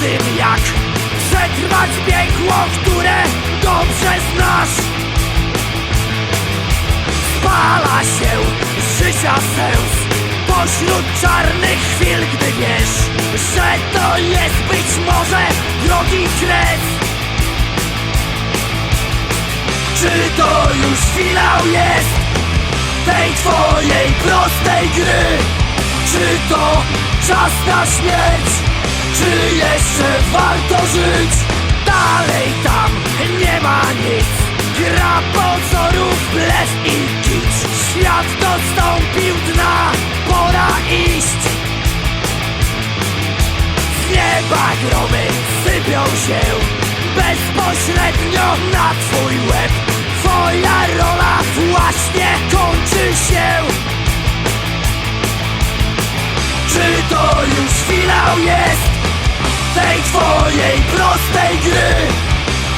Przetrwać piekło, które dobrze znasz. Spala się życia sens Pośród czarnych chwil, gdy wiesz Że to jest być może drogi kres. Czy to już finał jest Tej twojej prostej gry? Czy to czas na śmierć Czy jeszcze warto żyć? Dalej tam nie ma nic. Gra pozorów, blef i kicz. Świat dostąpił dna Pora iść. Z nieba gromy sypią się Bezpośrednio na twój łeb. Twoja rola właśnie kończy się. Czy to już finał jest Tej twojej prostej gry.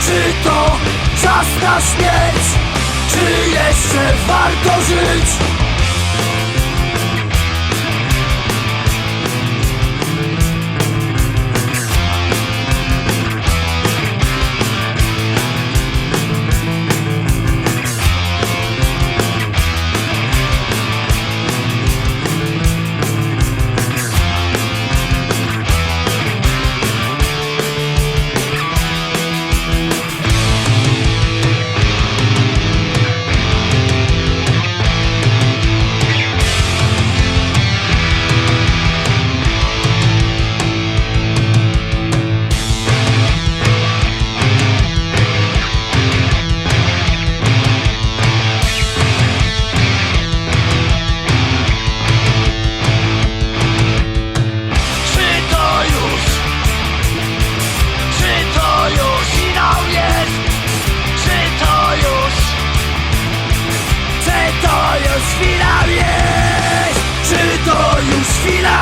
Czy to czas na śmierć? Czy jeszcze warto żyć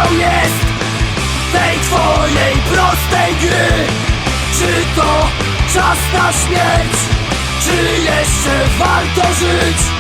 finał jest Tej twojej prostej gry. Czy to czas na śmierć? Czy jeszcze warto żyć